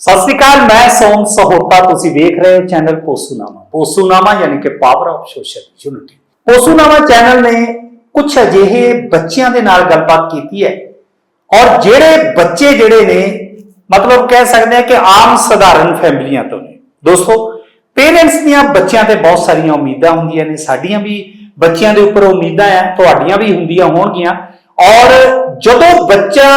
ਸਤਿ ਸ਼੍ਰੀ ਅਕਾਲ, ਮੈਂ ਸੋਮ ਸਹੋਤਾ, ਤੁਸੀਂ ਵੇਖ ਰਹੇ ਹੋ ਚੈਨਲ ਪੋਸੂਨਾਮਾ। ਪੋਸੂਨਾਮਾ ਯਾਨੀ ਕਿ ਪਾਵਰ ਆਫ ਸੋਸ਼ਲ ਯੂਨਿਟੀ ਪੋਸੂਨਾਮਾ ਚੈਨਲ ਨੇ ਕੁਝ ਅਜਿਹੇ ਬੱਚਿਆਂ ਦੇ ਨਾਲ ਗੱਲਬਾਤ ਕੀਤੀ ਹੈ ਔਰ ਜਿਹੜੇ ਬੱਚੇ ਜਿਹੜੇ ਨੇ, ਮਤਲਬ ਕਹਿ ਸਕਦੇ ਆ ਕਿ ਆਮ ਸਧਾਰਨ ਫੈਮਲੀਆਂ ਤੋਂ ਨੇ। ਦੋਸਤੋ ਪੇਰੈਂਟਸ ਦੀਆਂ ਬੱਚਿਆਂ ਤੇ ਬਹੁਤ ਸਾਰੀਆਂ ਉਮੀਦਾਂ ਹੁੰਦੀਆਂ ਨੇ, ਸਾਡੀਆਂ ਵੀ ਬੱਚਿਆਂ ਦੇ ਉੱਪਰ ਉਮੀਦਾਂ ਆ, ਤੁਹਾਡੀਆਂ ਵੀ ਹੁੰਦੀਆਂ ਹੋਣਗੀਆਂ। ਔਰ ਜਦੋਂ ਬੱਚਾ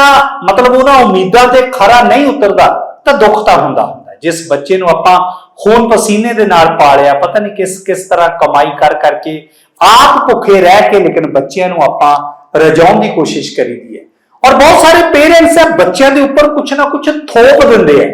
ਮਤਲਬ ਉਹਨਾਂ ਉਮੀਦਾਂ ਤੇ ਖਰਾ ਨਹੀਂ ਉਤਰਦਾ ਤਾਂ ਦੁੱਖ ਤਾਂ ਹੁੰਦਾ ਹੁੰਦਾ। ਜਿਸ ਬੱਚੇ ਨੂੰ ਆਪਾਂ ਖੂਨ ਪਸੀਨੇ ਦੇ ਨਾਲ ਪਾਲਿਆ ਪਤਾ ਨਹੀਂ ਕਿਸ ਕਿਸ ਤਰ੍ਹਾਂ ਕਮਾਈ ਕਰ ਕਰਕੇ ਆਪ ਭੁੱਖੇ ਰਹਿ ਕੇ ਲੇਕਿਨ ਬੱਚਿਆਂ ਨੂੰ ਆਪਾਂ ਰਜਾਉਣ ਦੀ ਕੋਸ਼ਿਸ਼ ਕਰੀਦੀ ਹੈ। ਔਰ ਬਹੁਤ ਸਾਰੇ ਪੇਰੈਂਟਸ ਹੈ ਬੱਚਿਆਂ ਦੇ ਉੱਪਰ ਕੁਛ ਨਾ ਕੁਛ ਥੋਪ ਦਿੰਦੇ ਆ।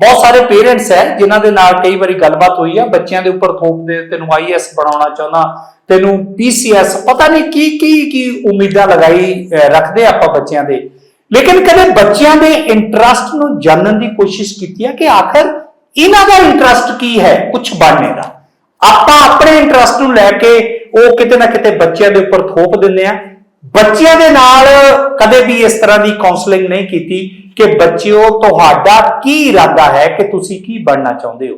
ਬਹੁਤ ਸਾਰੇ ਪੇਰੈਂਟਸ ਹੈ ਜਿਨ੍ਹਾਂ ਦੇ ਨਾਲ ਕਈ ਵਾਰੀ ਗੱਲਬਾਤ ਹੋਈ ਆ ਬੱਚਿਆਂ ਦੇ ਉੱਪਰ ਥੋਪ ਦੇ ਤੈਨੂੰ ਆਈਐਸ ਬਣਾਉਣਾ ਚਾਹੁੰਦਾ ਤੈਨੂੰ ਪੀਸੀਐਸ ਪਤਾ ਨਹੀਂ ਕੀ ਕੀ ਕੀ ਉਮੀਦਾਂ ਲਗਾਈ ਅਹ, ਰੱਖਦੇ ਆਪਾਂ ਬੱਚਿਆਂ ਦੇ। ਲੇਕਿਨ ਕਦੇ ਬੱਚਿਆਂ ਦੇ ਇੰਟਰਸਟ ਨੂੰ ਜਾਣਨ ਦੀ ਕੋਸ਼ਿਸ਼ ਕੀਤੀ ਹੈ ਕਿ ਆਖਰ ਇਹਨਾਂ ਦਾ ਇੰਟਰਸਟ ਕੀ ਹੈ ਕੁਝ ਬਣਨੇ ਦਾ ਆਪਾਂ ਆਪਣੇ ਇੰਟਰਸਟ ਨੂੰ ਲੈ ਕੇ ਉਹ ਕਿਤੇ ਨਾ ਕਿਤੇ ਬੱਚਿਆਂ ਦੇ ਉੱਪਰ ਥੋਪ ਦਿੰਦੇ ਆ ਬੱਚਿਆਂ ਦੇ ਨਾਲ ਕਦੇ ਵੀ ਇਸ ਤਰ੍ਹਾਂ ਦੀ ਕਾਉਂਸਲਿੰਗ ਨਹੀਂ ਕੀਤੀ ਕਿ ਬੱਚਿਓ ਤੁਹਾਡਾ ਕੀ ਇਰਾਦਾ ਹੈ ਕਿ ਤੁਸੀਂ ਕੀ ਬਣਨਾ ਚਾਹੁੰਦੇ ਹੋ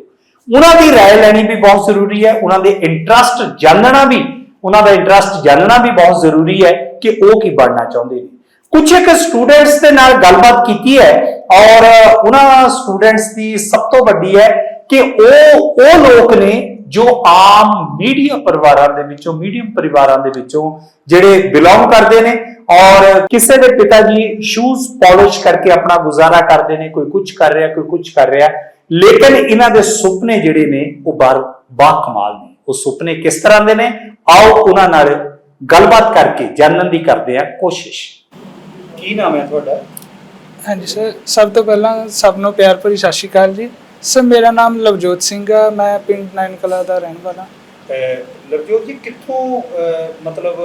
ਉਹਨਾਂ ਦੀ رائے ਲੈਣੀ ਵੀ ਬਹੁਤ ਜ਼ਰੂਰੀ ਹੈ ਉਹਨਾਂ ਦੇ ਇੰਟਰਸਟ ਜਾਣਨਾ ਵੀ ਉਹਨਾਂ ਦਾ ਇੰਟਰਸਟ ਜਾਣਨਾ ਵੀ ਬਹੁਤ ਜ਼ਰੂਰੀ ਹੈ ਕਿ ਉਹ ਕੀ ਬਣਨਾ ਚਾਹੁੰਦੇ ਨੇ ਕੁਝ ਇੱਕ ਸਟੂਡੈਂਟਸ ਦੇ ਨਾਲ ਗੱਲਬਾਤ ਕੀਤੀ ਹੈ ਔਰ ਉਹਨਾਂ ਸਟੂਡੈਂਟਸ ਦੀ ਸਭ ਤੋਂ ਵੱਡੀ ਹੈ ਕਿ ਉਹ ਉਹ ਲੋਕ ਨੇ ਜੋ ਆਮ ਮੀਡੀਅਮ ਪਰਿਵਾਰਾਂ ਦੇ ਵਿੱਚੋਂ ਮੀਡੀਅਮ ਪਰਿਵਾਰਾਂ ਦੇ ਵਿੱਚੋਂ ਜਿਹੜੇ ਬਿਲੋਂਗ ਕਰਦੇ ਨੇ ਔਰ ਕਿਸੇ ਦੇ ਪਿਤਾ ਜੀ ਸ਼ੂਜ਼ ਪਾਲਿਸ਼ ਕਰਕੇ ਆਪਣਾ ਗੁਜ਼ਾਰਾ ਕਰਦੇ ਨੇ, ਕੋਈ ਕੁਝ ਕਰ ਰਿਹਾ, ਕੋਈ ਕੁਝ ਕਰ ਰਿਹਾ, ਲੇਕਿਨ ਇਹਨਾਂ ਦੇ ਸੁਪਨੇ ਜਿਹੜੇ ਨੇ ਉਹ ਬਾਰ ਬਾ ਕਮਾਲ ਨੇ। ਉਹ ਸੁਪਨੇ ਕਿਸ ਤਰ੍ਹਾਂ ਦੇ ਨੇ? ਆਓ ਉਹਨਾਂ ਨਾਲ ਗੱਲਬਾਤ ਕਰਕੇ ਜਾਣਨ ਦੀ ਕਰਦੇ ਆ ਕੋਸ਼ਿਸ਼। ਕੀ ਨਾਮ ਹੈ ਤੁਹਾਡਾ? ਹਾਂਜੀ ਸਰ ਸਭ ਤੋਂ ਪਹਿਲਾਂ ਸਭ ਨੂੰ ਪਿਆਰ ਭਰੀ ਸਤਿ ਸ਼੍ਰੀ ਅਕਾਲ ਜੀ। ਸਰ ਮੇਰਾ ਨਾਮ ਲਵਜੋਤ ਸਿੰਘ ਆ ਮੈਂ ਪਿੰਡ ਨਾਇਨ ਕਲਾ ਦਾ ਰਹਿਣ ਵਾਲਾ ਲਵਜੋਤ ਜੀ ਕਿੱਥੋਂ ਮਤਲਬ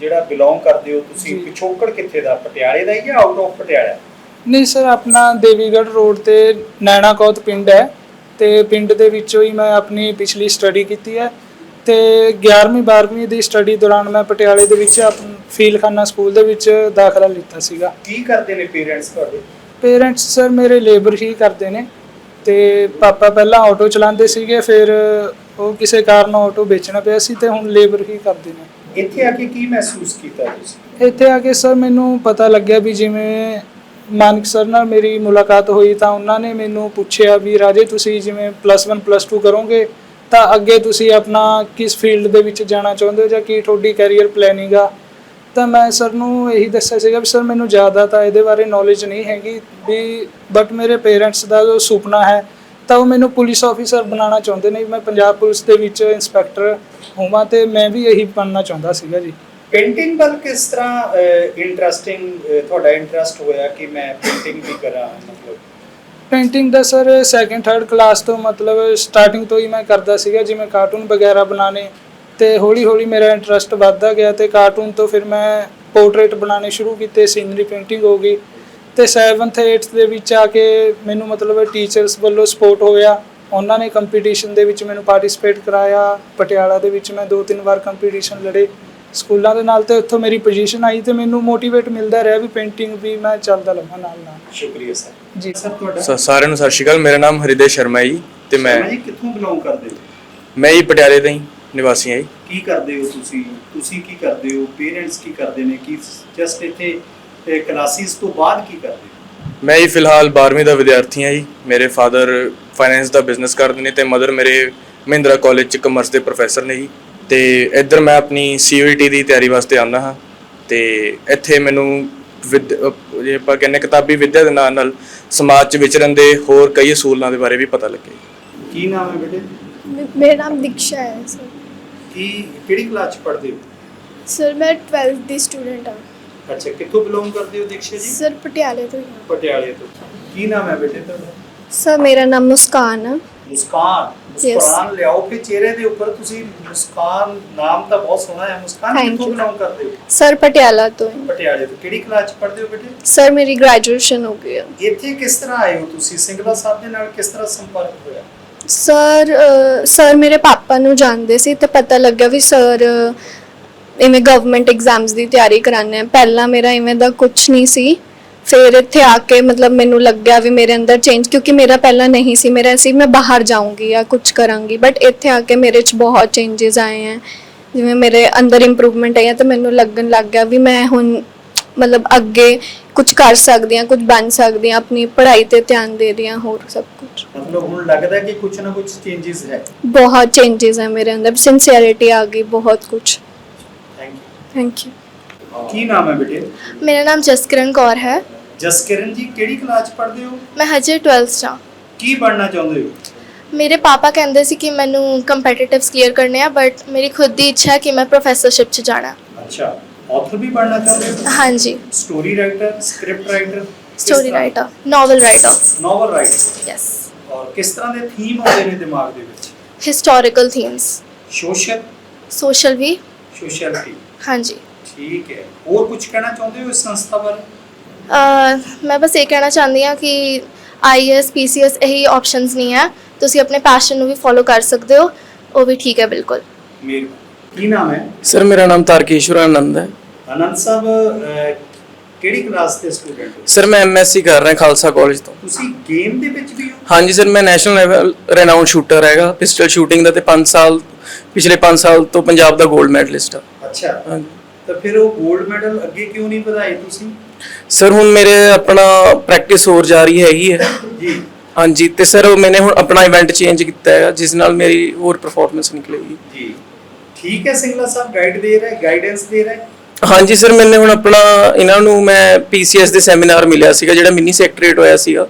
ਜਿਹੜਾ ਬਿਲੋਂਗ ਕਰਦੇ ਹੋ ਤੁਸੀਂ। ਪਿਛੋਕੜ ਕਿੱਥੇ ਦਾ? ਪਟਿਆਲੇ ਦਾ ਹੀ ਜਾਂ ਆਊਟ ਆਫ ਪਟਿਆਲਾ? ਨਹੀਂ ਸਰ ਆਪਣਾ ਦੇਵੀਗੜ੍ਹ ਰੋਡ ਤੇ ਨੈਣਾ ਕੌਤ ਪਿੰਡ ਹੈ ਤੇ ਪਿੰਡ ਦੇ ਵਿੱਚੋਂ ਹੀ ਮੈਂ ਆਪਣੀ ਪਿਛਲੀ ਸਟੱਡੀ ਕੀਤੀ ਹੈ। ਤੇ 11ਵੀਂ 12ਵੀਂ ਦੀ ਸਟੱਡੀ ਦੌਰਾਨ ਮੈਂ ਪਟਿਆਲੇ ਦੇ ਵਿੱਚ ਫੀਲਖਾਨਾ ਸਕੂਲ ਦੇ ਵਿੱਚ ਦਾਖਲਾ ਲਿੱਤਾ ਸੀਗਾ। ਕੀ ਕਰਦੇ ਨੇ ਪੇਰੈਂਟਸ ਤੁਹਾਡੇ? ਪੇਰੈਂਟਸ ਸਰ ਮੇਰੇ ਲੇਬਰ ਹੀ ਕਰਦੇ ਨੇ ਤੇ ਪਾਪਾ ਪਹਿਲਾਂ ਆਟੋ ਚਲਾਉਂਦੇ ਸੀਗੇ ਫਿਰ ਉਹ ਕਿਸੇ ਕਾਰਨ ਆਟੋ ਵੇਚਣਾ ਪਿਆ ਸੀ ਤੇ ਹੁਣ ਲੇਬਰ ਹੀ ਕਰਦੇ ਨੇ। ਇੱਥੇ ਆ ਕੇ ਕੀ ਮਹਿਸੂਸ ਕੀਤਾ ਤੁਸੀਂ? ਇੱਥੇ ਆ ਕੇ ਸਰ ਮੈਨੂੰ ਪਤਾ ਲੱਗਿਆ ਵੀ ਜਿਵੇਂ ਮਾਨਕ ਸਰ ਨਾਲ ਮੇਰੀ ਮੁਲਾਕਾਤ ਹੋਈ ਤਾਂ ਉਹਨਾਂ ਨੇ ਮੈਨੂੰ ਪੁੱਛਿਆ ਵੀ ਰਾਜੇ ਤੁਸੀਂ ਜਿਵੇਂ ਪਲੱਸ 1 ਪਲੱਸ 2 ਕਰੋਗੇ ਤਾਂ ਅੱਗੇ ਤੁਸੀਂ ਆਪਣਾ ਕਿਸ ਫੀਲਡ ਦੇ ਵਿੱਚ ਜਾਣਾ ਚਾਹੁੰਦੇ ਹੋ ਜਾਂ ਕੀ ਤੁਹਾਡੀ ਕੈਰੀਅਰ ਪਲੈਨਿੰਗ ਆ? ਤਾਂ ਮੈਂ ਸਰ ਨੂੰ ਇਹੀ ਦੱਸਿਆ ਸੀਗਾ ਵੀ ਸਰ ਮੈਨੂੰ ਜ਼ਿਆਦਾ ਤਾਂ ਇਹਦੇ ਬਾਰੇ ਨੌਲੇਜ ਨਹੀਂ ਹੈਗੀ ਵੀ ਬਟ ਮੇਰੇ ਪੇਰੈਂਟਸ ਦਾ ਜੋ ਸੁਪਨਾ ਹੈ ਤਾਂ ਉਹ ਮੈਨੂੰ ਪੁਲਿਸ ਆਫੀਸਰ ਬਣਾਉਣਾ ਚਾਹੁੰਦੇ ਨੇ। ਮੈਂ ਪੰਜਾਬ ਪੁਲਿਸ ਦੇ ਵਿੱਚ ਇੰਸਪੈਕਟਰ ਹੋਵਾਂ ਤੇ ਮੈਂ ਵੀ ਇਹੀ ਬਣਨਾ ਚਾਹੁੰਦਾ ਸੀਗਾ ਜੀ। ਪੇਂਟਿੰਗ ਵੱਲ ਕਿਸ ਤਰ੍ਹਾਂ ਇੰਟਰਸਟਿੰਗ ਤੁਹਾਡਾ ਇੰਟਰਸਟ ਹੋਇਆ ਕਿ ਮੈਂ ਪੇਂਟਿੰਗ ਵੀ ਕਰਾਂ, ਮਤਲਬ? ਪੇਂਟਿੰਗ ਦਾ ਸਰ ਸੈਕੰਡ ਥਰਡ ਕਲਾਸ ਤੋਂ ਮਤਲਬ ਸਟਾਰਟਿੰਗ ਤੋਂ ਹੀ ਮੈਂ ਕਰਦਾ ਸੀਗਾ, ਜਿਵੇਂ ਕਾਰਟੂਨ ਵਗੈਰਾ ਬਣਾਉਣੇ ਤੇ ਹੌਲੀ ਹੌਲੀ ਮੇਰਾ ਇੰਟਰਸਟ ਵੱਧਦਾ ਗਿਆ ਤੇ ਕਾਰਟੂਨ ਤੋਂ ਫਿਰ ਮੈਂ ਪੋਰਟਰੇਟ ਬਣਾਉਣੇ ਸ਼ੁਰੂ ਕੀਤੇ ਸੀਨਰੀ ਪੇਂਟਿੰਗ ਹੋ ਗਈ ਤੇ 7th 8th ਦੇ ਵਿੱਚ ਆ ਕੇ ਮੈਨੂੰ ਮਤਲਬ ਟੀਚਰਸ ਵੱਲੋਂ ਸਪੋਰਟ ਹੋਇਆ। ਉਹਨਾਂ ਨੇ ਕੰਪੀਟੀਸ਼ਨ ਦੇ ਵਿੱਚ ਮੈਨੂੰ ਪਾਰਟਿਸਿਪੇਟ ਕਰਾਇਆ। ਪਟਿਆਲਾ ਦੇ ਵਿੱਚ ਮੈਂ ਦੋ ਤਿੰਨ ਵਾਰ ਕੰਪੀਟੀਸ਼ਨ ਲੜੇ। ਸਕੂਲਾਂ ਦੇ ਨਾਲ ਤੇ ਉੱਥੋਂ ਮੇਰੀ ਪੋਜੀਸ਼ਨ ਆਈ ਤੇ ਮੈਨੂੰ ਮੋਟੀਵੇਟ ਮਿਲਦਾ ਰਿਹਾ ਵੀ ਪੇਂਟਿੰਗ ਵੀ ਮੈਂ ਚੱਲਦਾ ਲਵਾਂ ਨਾਲ ਨਾਲ। ਸ਼ੁਕਰੀਆ ਸਰ। ਜੀ। ਸਰ ਤੁਹਾਡਾ ਸ- ਸਾਰਿਆਂ ਨੂੰ ਸਤਿ ਸ਼੍ਰੀ ਅਕਾਲ। ਮੇਰਾ ਨਾਮ ਹਰਿਦੇ ਸ਼ਰਮਾ ਜੀ ਤੇ ਮੈਂ ਜੀ ਕਿੱਥੋਂ ਬਿਲੋਂਗ ਕਰਦੇ ਹੋ? ਮੈਂ ਹੀ ਪਟਿਆਲੇ ਦਾ ਹੀ ਨਿਵਾਸੀ ਹਾਂ ਜੀ। ਕੀ ਕਰਦੇ ਹੋ ਤੁਸੀਂ? ਤੁਸੀਂ ਕੀ ਕਰਦੇ ਹੋ? ਪੇਰੈਂਟਸ ਕੀ ਕਰਦੇ ਨੇ? ਕੀ ਜਸਟ ਇੱਥੇ ਕਲਾਸਿਸ ਤੋਂ ਬਾਅਦ ਕੀ ਕਰਦੇ ਹੋ? ਮੈਂ ਹੀ ਫਿਲਹਾਲ 12ਵੀਂ ਦਾ ਵਿਦਿਆਰਥੀ ਹਾਂ ਜੀ। ਮੇਰੇ ਫਾਦਰ ਫਾਈਨੈਂਸ ਦਾ ਬਿਜ਼ਨਸ ਕਰਦੇ ਨੇ ਤੇ ਮਦਰ ਮੇਰੇ ਮਹਿੰਦਰਾ ਕਾਲਜ ਚ ਕਮਰਸ ਦੇ ਪ੍ਰੋਫੈਸਰ ਨੇ ਜੀ। ਤੇ ਇੱਧਰ ਮੈਂ ਆਪਣੀ ਸੀਯੂਟੀ ਦੀ ਤਿਆਰੀ ਵਾਸਤੇ ਆਉਂਦਾ ਹਾਂ ਤੇ ਇੱਥੇ ਮੈਨੂੰ ਵਿਦ ਜੇ ਆਪਾਂ ਕਹਿੰਨੇ ਕਿਤਾਬੀ ਵਿੱਦਿਆ ਦੇ ਨਾਲ ਨਾਲ ਸਮਾਜ 'ਚ ਵਿਚਰਨ ਦੇ ਹੋਰ ਕਈ ਅਸੂਲਾਂ ਦੇ ਬਾਰੇ ਵੀ ਪਤਾ ਲੱਗੇ। ਕੀ ਨਾਮ ਹੈ ਬੇਟੇ? ਮੇਰਾ ਨਾਮ ਦੀਕਸ਼ਾ ਹੈ ਸਰ। ਕੀ ਕਿਹੜੀ ਕਲਾਸ ਚ ਪੜ੍ਹਦੇ ਹੋ? ਸਰ ਮੈਂ 12th ਦੀ ਸਟੂਡੈਂਟ ਹਾਂ। ਅੱਛਾ ਕਿੱਥੋਂ ਬਿਲੋਂਗ ਕਰਦੇ ਹੋ ਦੀਕਸ਼ਾ ਜੀ? ਸਰ ਪਟਿਆਲੇ ਤੋਂ ਹੀ ਹਾਂ। ਪਟਿਆਲੇ ਤੋਂ। ਕੀ ਨਾਮ ਹੈ ਬੇਟੇ ਤੁਹਾਡਾ? ਸਰ ਮੇਰਾ ਨਾਮ ਮੁਸਕਾਨ ਆ ਮੁਸਕਾਨ? ਮੁਸਕਾਨ ਲਿਆਓ ਕਿ ਚਿਹਰੇ ਦੇ ਉੱਪਰ ਤੁਸੀਂ ਮੁਸਕਾਨ ਨਾਮ ਤਾਂ ਬਹੁਤ ਸੋਹਣਾ ਹੈ ਮੁਸਕਾਨ Thank ਕਿੱਥੋਂ ਕਰਦੇ ਹੋ? ਸਰ ਪਟਿਆਲਾ ਤੋਂ ਹੈ। ਪਟਿਆਲੇ ਤੋਂ। ਕਿਹੜੀ ਕਲਾਸ ਚ ਪੜ੍ਹਦੇ ਹੋ ਬੇਟੇ? ਸਰ ਮੇਰੀ ਗ੍ਰੈਜੂਏਸ਼ਨ ਹੋ ਗਈ ਹੈ। ਇੱਥੇ ਕਿਸ ਤਰ੍ਹਾਂ ਆਏ ਹੋ ਤੁਸੀਂ? ਸਿੰਗਲਾ ਸਾਹਿਬ ਦੇ ਨਾਲ ਕਿਸ ਤਰ੍ਹਾਂ ਸੰਪਰਕ ਹੋਇਆ? ਸਰ ਸਰ ਮੇਰੇ ਪਾਪਾ ਨੂੰ ਜਾਣਦੇ ਸੀ ਤੇ ਪਤਾ ਲੱਗਾ ਵੀ ਸਰ ਅ, ਗਵਰਨਮੈਂਟ ਐਗਜ਼ਾਮਸ ਦੀ ਤਿਆਰੀ ਕਰਾਉਂਦੇ ਆ। ਪਹਿਲਾਂ ਮੇਰਾ ਇਵੇਂ ਦਾ ਕੁਝ ਨਹੀਂ ਸੀ। ਫਿਰ ਇੱਥੇ ਆ ਕੇ ਮਤਲਬ ਮੈਨੂੰ ਲੱਗਿਆ ਵੀ ਮੇਰੇ ਅੰਦਰ ਚੇਂਜ ਕਿਉਂਕਿ ਮੇਰਾ ਪਹਿਲਾਂ ਨਹੀਂ ਸੀ ਮੇਰਾ ਸੀ ਮੈਂ ਬਾਹਰ ਜਾਊਂਗੀ ਜਾਂ ਕੁਝ ਕਰਾਂਗੀ ਬਟ ਇੱਥੇ ਆ ਕੇ ਮੇਰੇ 'ਚ ਬਹੁਤ ਚੇਂਜਸ ਆਏ ਹੈ। ਜਿਵੇਂ ਮੇਰੇ ਅੰਦਰ ਇੰਪਰੂਵਮੈਂਟ ਆਈ ਹੈ ਤਾਂ ਮੈਨੂੰ ਲੱਗਣ ਲੱਗ ਗਿਆ ਵੀ ਮੈਂ ਹੁਣ ਮਤਲਬ ਅੱਗੇ ਕੁਝ ਕਰ ਸਕਦੀ ਹਾਂ ਕੁਝ ਬਣ ਸਕਦੀ ਹਾਂ ਆਪਣੀ ਪੜ੍ਹਾਈ ਤੇ ਧਿਆਨ ਦੇ ਰਹੀ ਹਾਂ ਹੋਰ ਸਭ ਕੁਝ ਮਤਲਬ ਹੁਣ ਲੱਗਦਾ ਕਿ ਕੁਝ ਨਾ ਕੁਝ ਚੇਂजेस ਹੈ। ਬਹੁਤ ਚੇਂਜਸ ਹੈ ਮੇਰੇ ਅੰਦਰ ਸਿੰਸੀਅਰਿਟੀ ਆ ਗਈ ਬਹੁਤ ਕੁਝ ਥੈਂਕ ਥੈਂਕ ਯੂ ਯੂ ਕੀ ਨਾਮ ਹੈ ਬੇਟੇ? ਮੇਰਾ ਨਾਮ ਜਸਕਿਰਨ ਕੌਰ ਹੈ। ਜਸਕਿਰਨ ਜੀ ਕਿਹੜੀ ਕਲਾਸ ਪੜ੍ਹਦੇ ਹੋ? ਮੈਂ ਹਜੇ 12th 'ਚ ਹਾਂ। ਕੀ ਬਣਨਾ ਚਾਹੁੰਦੇ ਹੋ? ਮੇਰੇ ਪਾਪਾ ਕਹਿੰਦੇ ਸੀ ਕਿ ਮੈਨੂੰ ਕੰਪੀਟੀਟਿਵਸ ਕਲੀਅਰ ਕਰਨੇ ਆ ਬਟ ਮੇਰੀ ਖੁਦ ਦੀ ਇੱਛਾ ਹੈ ਕਿ ਮੈਂ ਪ੍ਰੋਫੈਸਰਸ਼ਿਪ 'ਚ ਜਾਣਾ। ਅੱਛਾ ਆਥਰ ਵੀ ਬਣਨਾ ਚਾਹੁੰਦੇ ਹੋ? ਹਾਂਜੀ। Story writer script writer story writer novel writer novel writer yes ਔਰ ਕਿਸ ਤਰ੍ਹਾਂ ਦੇ ਥੀਮ ਆਉਂਦੇ ਨੇ ਦਿਮਾਗ ਦੇ ਵਿੱਚ? ਹਿਸਟੋਰੀਕਲ ਥੀਮਸ ਸੋਸ਼ਲ ਸੋਸ਼ਲ ਵੀ। ਸੋਸ਼ਲਿਟੀ ਹਾਂਜੀ। ਠੀਕ ਹੈ। ਹੋਰ ਕੁਝ ਕਹਿਣਾ ਚਾਹੁੰਦੇ ਹੋ ਇਸ ਸੰਸਥਾ ਬਾਰੇ? ਮੈਂ ਬਸ ਇਹ ਕਹਿਣਾ ਚਾਹੁੰਦੀ ਹਾਂ ਕਿ ਆਈਐਸ ਪੀਸੀਐਸ ਇਹੀ ਆਪਸ਼ਨਸ ਨਹੀਂ ਹੈ। ਤੁਸੀਂ ਆਪਣੇ ਪੈਸ਼ਨ ਨੂੰ ਵੀ ਫੋਲੋ ਕਰ ਸਕਦੇ ਹੋ। ਉਹ ਵੀ ਠੀਕ ਹੈ ਬਿਲਕੁਲ। ਕੀ ਨਾਮ ਹੈ? ਸਰ ਮੇਰਾ ਨਾਮ ਤਾਰਕੇਸ਼ਵਰ ਆਨੰਦ ਹੈ। ਅਨੰਦ ਸਾਹਿਬ ਅਹ, ਕਿਹੜੀ ਕਲਾਸ ਦੇ ਸਟੂਡੈਂਟ ਹੋ? ਸਰ ਮੈਂ ਐਮਐਸਸੀ ਕਰ ਰਿਹਾ ਖਾਲਸਾ ਕਾਲਜ ਤੋਂ। ਤੁਸੀਂ ਗੇਮ ਦੇ ਵਿੱਚ ਵੀ ਹੋ? ਹਾਂਜੀ ਸਰ ਮੈਂ ਨੈਸ਼ਨਲ ਲੈਵਲ ਰੈਨਾਊਂਡ ਸ਼ੂਟਰ ਹੈਗਾ। ਪਿਸਟਲ ਸ਼ੂਟਿੰਗ ਦਾ ਤੇ 5 ਸਾਲ ਪਿਛਲੇ 5 ਸਾਲ ਤੋਂ ਪੰਜਾਬ ਦਾ 골ਡ ਮੈਡਲਿਸਟ ਆ ਅੱਛਾ। ਤਾਂ ਫਿਰ ਉਹ 골ਡ ਮੈਡਲ ਅੱਗੇ ਕਿਉਂ ਨਹੀਂ ਵਧਾਏ ਤੁਸੀਂ? ਸਰ ਹੁਣ ਮੇਰੇ ਆਪਣਾ ਪ੍ਰੈਕਟਿਸ ਹੋਰ ਜਾਰੀ ਹੈਗੀ ਹੈ। ਜੀ। ਹਾਂਜੀ ਤੇ ਸਰ ਮੈंने ਹੁਣ ਆਪਣਾ ਇਵੈਂਟ ਚੇਂਜ ਕੀਤਾ ਹੈ ਜਿਸ ਨਾਲ ਮੇਰੀ ਹੋਰ ਪਰਫਾਰਮੈਂਸ ਨਿਕਲੇਗੀ। ਜੀ। ਠੀਕ ਹੈ ਸਿੰਗਲਾ ਸਾਹਿਬ ਗਾਈਡ ਦੇ ਰਿਹਾ ਗਾਈਡੈਂਸ ਦੇ ਰਿਹਾ? ਹਾਂਜੀ ਸਰ ਮੈंने ਹੁਣ ਆਪਣਾ ਇਹਨਾਂ ਨੂੰ ਮੈਂ ਪੀਸੀਐਸ ਦੇ ਸੈਮੀਨਾਰ ਮਿਲਿਆ ਸੀਗਾ ਜਿਹੜਾ ਮਿਨੀ ਸੈਕਟਰੀਏਟ ਹੋਇਆ ਸੀਗਾ।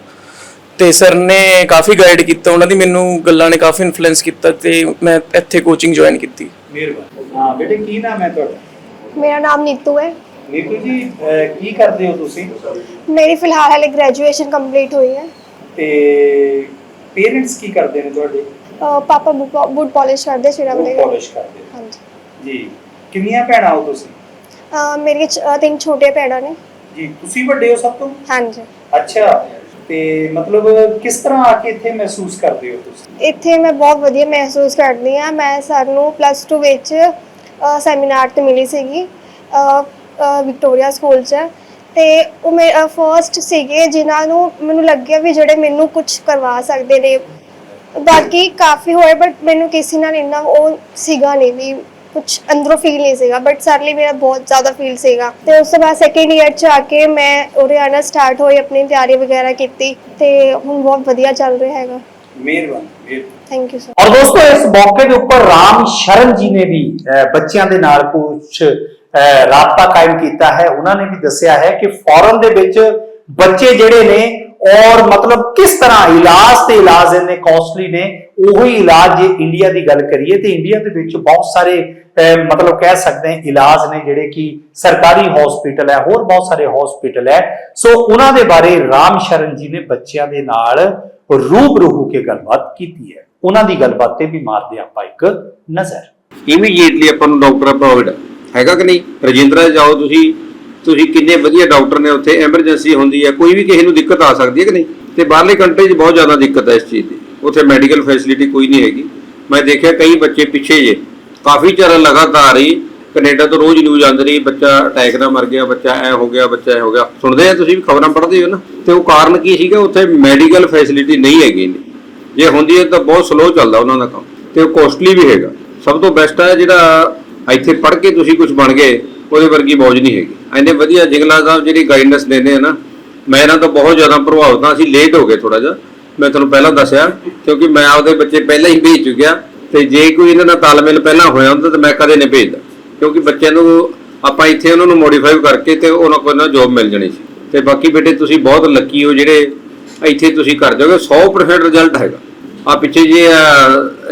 ਤੇ ਸਰ ਨੇ ਕਾਫੀ ਗਾਈਡ ਕੀਤਾ ਉਹਨਾਂ ਦੀ ਮੈਨੂੰ ਗੱਲਾਂ ਨੇ ਕਾਫੀ ਇਨਫਲੂਐਂਸ ਕੀਤਾ ਤੇ ਮੈਂ ਇੱਥੇ ਕੋਚਿੰਗ ਜੁਆਇਨ ਕੀਤੀ। ਮਿਹਰਬਾਨੀ। ਹਾਂ ਬੇਟੇ ਕੀ ਨਾਮ ਹੈ ਤੁਹਾਡਾ? ਮੇਰਾ ਨਾਮ ਨੀਤੂ ਹੈ। ਨੀਤੂ ਜੀ ਅਹ, ਕੀ ਕਰਦੇ ਹੋ ਤੁਸੀਂ? ਮੇਰੀ ਫਿਲਹਾਲ ਹਾਲੇ ਗ੍ਰੈਜੂਏਸ਼ਨ ਕੰਪਲੀਟ ਹੋਈ ਹੈ। ਤੇ ਪੇਰੈਂਟਸ ਕੀ ਕਰਦੇ ਨੇ ਤੁਹਾਡੇ? ਪਾਪਾ ਬੂਟ ਪਾਲਿਸ਼ ਕਰਦੇ ਸਿਰਾ ਵਾਲੇ ਕਾਲਜ ਕਰਦੇ। ਨੇ। ਹਾਂਜੀ। ਜੀ ਕਿੰਨੀਆਂ ਭੈਣਾਂ ਹੋ ਤੁਸੀਂ? ਅਹ ਮੇਰੀ ਚ- ਅਹ ਤਿੰਨ ਛੋਟੇ ਭੈਣਾਂ ਨੇ। ਜੀ ਤੁਸੀਂ ਵੱਡੇ ਹੋ ਸਭ ਤੋਂ? ਹਾਂਜੀ। ਅੱਛਾ ਤੇ ਮਤਲਬ ਕਿਸ ਤਰ੍ਹਾਂ ਆ ਕੇ ਇੱਥੇ ਮਹਿਸੂਸ ਕਰਦੇ ਹੋ ਤੁਸੀਂ? ਇੱਥੇ ਮੈਂ ਬਹੁਤ ਵਧੀਆ ਮਹਿਸੂਸ ਕਰਦੀ ਹਾਂ। ਮੈਂ ਸਰ ਨੂੰ ਪਲੱਸ 2 ਵਿੱਚ ਸੈਮੀਨਾਰ ਤੇ ਮਿਲੀ ਸੀਗੀ। ਅਹ, ਵਿਕਟੋਰੀਆ ਸਕੂਲ 'ਚ ਤੇ ਉਹ ਮੇਰੇ ਫਰਸਟ ਸੀਗੇ ਜਿਨ੍ਹਾਂ ਨੂੰ ਮੈਨੂੰ ਲੱਗਿਆ ਵੀ ਜਿਹੜੇ ਮੈਨੂੰ ਕੁਝ ਕਰਵਾ ਸਕਦੇ ਨੇ। ਬਾਕੀ ਕਾਫੀ ਹੋਏ ਬਟ ਮੈਨੂੰ ਕਿਸੇ ਨਾਲ ਇੰਨਾ ਉਹ ਸੀਗਾ ਨਹੀਂ ਵੀ ਕੁਝ ਅੰਦਰੋਂ ਫੀਲ ਨਹੀਂ ਸੀਗਾ ਬਟ ਸਰ ਲਈ ਮੇਰਾ ਬਹੁਤ ਜ਼ਿਆਦਾ ਫੀਲ ਸੀਗਾ। ਤੇ ਉਸ ਤੋਂ ਬਾਅਦ ਸੈਕੰਡ ਈਅਰ ਚ ਆ ਕੇ ਮੈਂ ਉਰੇ ਆਣਾ ਸਟਾਰਟ ਹੋਈ ਆਪਣੀ ਤਿਆਰੀ ਵਗੈਰਾ ਕੀਤੀ ਤੇ ਹੁਣ ਬਹੁਤ ਵਧੀਆ ਚੱਲ ਰਿਹਾ ਹੈਗਾ। ਮਿਹਰਬਾਨੀ ਥੈਂਕ ਯੂ ਸਰ ਔਰ ਦੋਸਤੋ ਇਸ ਮੌਕੇ ਦੇ ਉੱਪਰ ਰਾਮ ਸ਼ਰਨ ਜੀ ਨੇ ਵੀ ਬੱਚਿਆਂ ਦੇ ਨਾਲ ਕੁਝ ਰਾਬਤਾ ਕਾਇਮ ਕੀਤਾ ਹੈ। ਉਹਨਾਂ ਨੇ ਵੀ ਦੱਸਿਆ ਹੈ ਕਿ ਫੋਰਨ ਦੇ ਵਿੱਚ ਬੱਚੇ ਜਿਹੜੇ ਨੇ ਔਰ ਮਤਲਬ ਕਿਸ ਤਰ੍ਹਾਂ ਇਲਾਜ ਤੇ ਇਲਾਜ ਇੰਨੇ ਕਾਸਟਲੀ ਨੇ ਉਹੀ ਇਲਾਜ ਜੇ ਇੰਡੀਆ ਦੀ ਗੱਲ ਕਰੀਏ ਤੇ ਇੰਡੀਆ ਦੇ ਵਿੱਚ ਬਹੁਤ ਸਾਰੇ ਅਹ, ਮਤਲਬ ਕਹਿ ਸਕਦੇ ਹਾਂ ਇਲਾਜ ਨੇ ਜਿਹੜੇ ਕਿ ਸਰਕਾਰੀ ਹਸਪੀਟਲ ਹੈ ਹੋਰ ਬਹੁਤ ਸਾਰੇ ਹਸਪੀਟਲ ਹੈ। ਸੋ ਉਹਨਾਂ ਦੇ ਬਾਰੇ ਰਾਮ ਸ਼ਰਨ ਜੀ ਨੇ ਬੱਚਿਆਂ ਦੇ ਨਾਲ ਰੂਬਰੂ ਹੋ ਕੇ ਗੱਲਬਾਤ ਕੀਤੀ ਹੈ। ਉਹਨਾਂ ਦੀ ਗੱਲਬਾਤ ਤੇ ਵੀ ਮਾਰਦੇ ਹਾਂ ਆਪਾਂ ਇੱਕ ਨਜ਼ਰ। ਇਮੀਡੀਏਟਲੀ ਆਪਾਂ ਨੂੰ ਡਾਕਟਰ ਪ੍ਰੋਵਾਈਡ ਹੈਗਾ ਕਿ ਨਹੀਂ? ਰਜਿੰਦਰਾ ਜਾਓ ਤੁਸੀਂ। ਤੁਸੀਂ ਕਿੰਨੇ ਵਧੀਆ ਡਾਕਟਰ ਨੇ ਉੱਥੇ, ਐਮਰਜੈਂਸੀ ਹੁੰਦੀ ਹੈ, ਕੋਈ ਵੀ ਕਿਸੇ ਨੂੰ ਦਿੱਕਤ ਆ ਸਕਦੀ ਹੈ ਕਿ ਨਹੀਂ? ਤੇ ਬਾਹਰਲੇ ਕੰਟਰੀ 'ਚ ਬਹੁਤ ਜ਼ਿਆਦਾ ਦਿੱਕਤ ਹੈ ਇਸ ਚੀਜ਼ ਦੀ। ਉੱਥੇ ਮੈਡੀਕਲ ਫੈਸਿਲਿਟੀ ਕੋਈ ਨਹੀਂ ਹੈਗੀ। ਮੈਂ ਦੇਖਿਆ ਕਈ ਬੱਚੇ ਪਿੱਛੇ ਜੇ, ਕਾਫੀ ਚਿਰ ਲਗਾਤਾਰ ਹੀ ਕੈਨੇਡਾ ਤੋਂ ਰੋਜ਼ ਨਿਊਜ਼ ਆਉਂਦੀ ਰਹੀ ਬੱਚਾ ਅਟੈਕ ਨਾਲ ਮਰ ਗਿਆ, ਬੱਚਾ ਐ ਹੋ ਗਿਆ, ਬੱਚਾ ਐ ਹੋ ਗਿਆ। ਸੁਣਦੇ ਆ ਤੁਸੀਂ ਵੀ, ਖਬਰਾਂ ਪੜ੍ਹਦੇ ਹੋ ਨਾ? ਤੇ ਉਹ ਕਾਰਨ ਕੀ ਸੀਗਾ? ਉੱਥੇ ਮੈਡੀਕਲ ਫੈਸਿਲਿਟੀ ਨਹੀਂ ਹੈਗੀ ਇੰਨੀ। ਜੇ ਹੁੰਦੀ ਹੈ ਤਾਂ ਬਹੁਤ ਸਲੋ ਚੱਲਦਾ ਉਹਨਾਂ ਦਾ ਕੰਮ। ਤੇ ਉਹ ਕੋਸਟਲੀ ਵੀ ਹੈਗਾ। ਸਭ ਤੋਂ ਬੈਸਟ ਹੈ ਜਿਹੜਾ ਇੱਥੇ ਪੜ੍ਹ ਕੇ ਤੁਸੀਂ ਕੁਝ ਬਣ ਗਏ, ਉਹਦੇ ਵਰਗੀ ਮੌਜ ਨਹੀਂ ਹੈਗੀ। ਐਨੇ ਵਧੀਆ ਜਿੰਗਲਾ ਸਾਹਿਬ ਜਿਹੜੀ ਗਾਈਡੈਂਸ ਦਿੰਦੇ ਆ ਨਾ, ਮੈਂ ਇਹਨਾਂ ਤੋਂ ਬਹੁਤ ਜ਼ਿਆਦਾ ਪ੍ਰਭਾਵਿਤ ਹਾਂ, ਅਸੀਂ ਲੇਟ ਹੋ ਗਏ ਥੋੜਾ ਜਿਹਾ। ਮੈਂ ਤੁਹਾਨੂੰ ਪਹਿਲਾਂ ਦੱਸਿਆ, ਕਿਉਂਕਿ ਮੈਂ ਆਪਦੇ ਬੱਚੇ ਪਹਿਲਾਂ ਹੀ ਭੇਜ ਚੁੱਕਿਆ, ਤੇ ਜੇ ਕੋਈ ਇਹਨਾਂ ਦਾ ਤਾਲਮੇਲ ਪਹਿਲਾਂ ਹੋਇਆ ਹੁੰਦਾ, ਤਾਂ ਮੈਂ ਕਦੇ ਨਹੀਂ ਭੇਜਦਾ। ਕਿਉਂਕਿ ਬੱਚਿਆਂ ਨੂੰ ਆਪਾਂ ਇੱਥੇ ਉਹਨਾਂ ਨੂੰ ਮੋਡੀਫਾਈ ਕਰਕੇ ਤੇ ਉਹਨਾਂ ਕੋਲ ਨਾ ਜੌਬ ਮਿਲ ਜਾਣੀ ਸੀ। ਤੇ ਬਾਕੀ ਬੇਟੇ, ਤੁਸੀਂ ਬਹੁਤ ਲੱਕੀ ਹੋ ਜਿਹੜੇ ਇੱਥੇ ਤੁਸੀਂ ਕਰ ਜਾਓਗੇ 100% ਰਿਜ਼ਲਟ ਹੈਗਾ। ਆ ਪਿੱਛੇ ਜੇ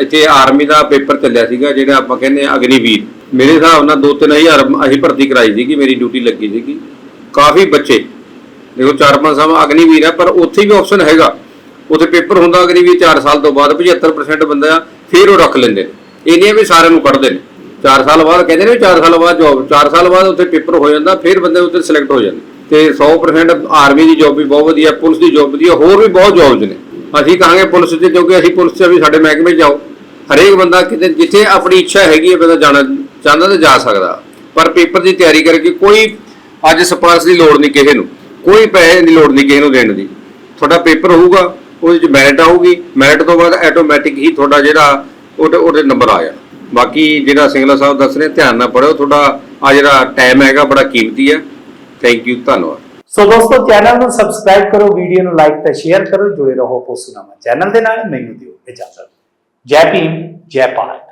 ਇੱਥੇ ਆਰਮੀ ਦਾ ਪੇਪਰ ਚੱਲਿਆ ਸੀਗਾ, ਜਿਹੜਾ ਆਪਾਂ ਕਹਿੰਦੇ ਆ ਅਗਨੀਵੀਰ। ਮੇਰੇ ਹਿਸਾਬ ਨਾਲ 2-3000 ਅਸੀਂ ਭਰਤੀ ਕਰਾਈ ਸੀਗੀ, ਮੇਰੀ ਡਿਊਟੀ ਲੱਗੀ ਸੀਗੀ। ਕਾਫੀ ਬੱਚੇ। ਦੇਖੋ 4-5 ਸਾਲ ਅਗਨੀਵੀਰ ਹੈ, ਪਰ ਉੱਥੇ ਵੀ ਆਪਸ਼ਨ ਹੈਗਾ। ਉੱਥੇ ਪੇਪਰ ਹੁੰਦਾ ਅਗਨੀਵੀਰ 4 ਸਾਲ ਤੋਂ ਬਾਅਦ 75% ਬੰਦਾ ਫਿਰ ਉਹ ਰੱਖ ਲੈਂਦੇ ਨੇ। ਇਹ ਨਹੀਂ ਹੈ ਵੀ ਸਾਰਿਆਂ ਨੂੰ ਕੱਢਦੇ ਨੇ। 4 ਸਾਲ ਬਾਅਦ ਕਹਿੰਦੇ ਨੇ 4 ਸਾਲ ਬਾਅਦ ਜੌਬ 4 ਸਾਲ ਬਾਅਦ ਉੱਥੇ ਪੇਪਰ ਹੋ ਜਾਂਦਾ, ਫਿਰ ਬੰਦੇ ਉੱਥੇ ਸਿਲੈਕਟ ਹੋ ਜਾਂਦੇ। ਤੇ 100% ਆਰਮੀ ਦੀ ਜੌਬ ਵੀ ਬਹੁਤ ਵਧੀਆ, ਪੁਲਿਸ ਦੀ ਜੌਬ ਵਧੀਆ, ਹੋਰ ਵੀ ਬਹੁਤ ਜੌਬਸ ਨੇ। ਅਸੀਂ ਕਹਾਂਗੇ ਪੁਲਿਸ 'ਚ, ਕਿਉਂਕਿ ਅਸੀਂ ਪੁਲਿਸ 'ਚ ਵੀ ਸਾਡੇ ਮਹਿਕਮੇ ਜਾਓ ਹਰੇਕ ਬੰਦਾ ਕਿਤੇ, ਜਿੱਥੇ ਆਪਣੀ ਇੱਛਾ ਹੈਗੀ ਹੈ, ਬੰਦਾ ਜਾਣਾ ਚਾਹੁੰਦਾ ਤਾਂ ਜਾ ਸਕਦਾ। ਪਰ ਪੇਪਰ ਦੀ ਤਿਆਰੀ ਕਰਕੇ ਕੋਈ ਅੱਜ ਸਪਾਰਸ਼ ਦੀ ਲੋੜ ਨਹੀਂ ਕਿਸੇ ਨੂੰ। ਕੋਈ ਪੈਸੇ ਦੀ ਲੋੜ ਨਹੀਂ ਕਿਸੇ ਨੂੰ ਦੇਣ ਦੀ। ਤੁਹਾਡਾ ਪੇਪਰ ਹੋਊਗਾ, ਉਹਦੇ ਵਿੱਚ ਮੈਰਿਟ ਆਊਗੀ। ਮੈਰਿਟ ਤੋਂ ਬਾਅਦ ਆਟੋਮੈਟਿਕ ਹੀ ਤੁਹਾਡਾ ਜਿਹੜਾ ਉਹਦੇ ਉਹਦੇ ਨੰਬਰ ਆ ਜਾਣਾ। ਬਾਕੀ ਜਿਹੜਾ ਸਿੰਗਲਾ ਸਾਹਿਬ ਦੱਸ ਰਹੇ, ਧਿਆਨ ਨਾਲ ਪੜਿਓ ਤੁਹਾਡਾ ਆ ਜਿਹੜਾ ਟਾਈਮ ਹੈਗਾ, ਬੜਾ ਕੀਮਤੀ ਹੈ। ਥੈਂਕ ਯੂ ਧੰਨਵਾਦ। ਸੋ ਦੋਸਤੋ ਚੈਨਲ ਨੂੰ ਸਬਸਕ੍ਰਾਈਬ ਕਰੋ ਵੀਡੀਓ ਨੂੰ ਲਾਈਕ ਤੇ ਸ਼ੇਅਰ ਕਰੋ, ਜੁੜੇ ਰਹੋ ਪੋਸੂਨਾਮਾ ਚੈਨਲ ਦੇ ਨਾਲ। ਮੈਨੂੰ ਦਿਓ ਇਜਾਜ਼ਤ। ਜੈ ਭੀਮ, ਜੈ ਭਾਰਤ।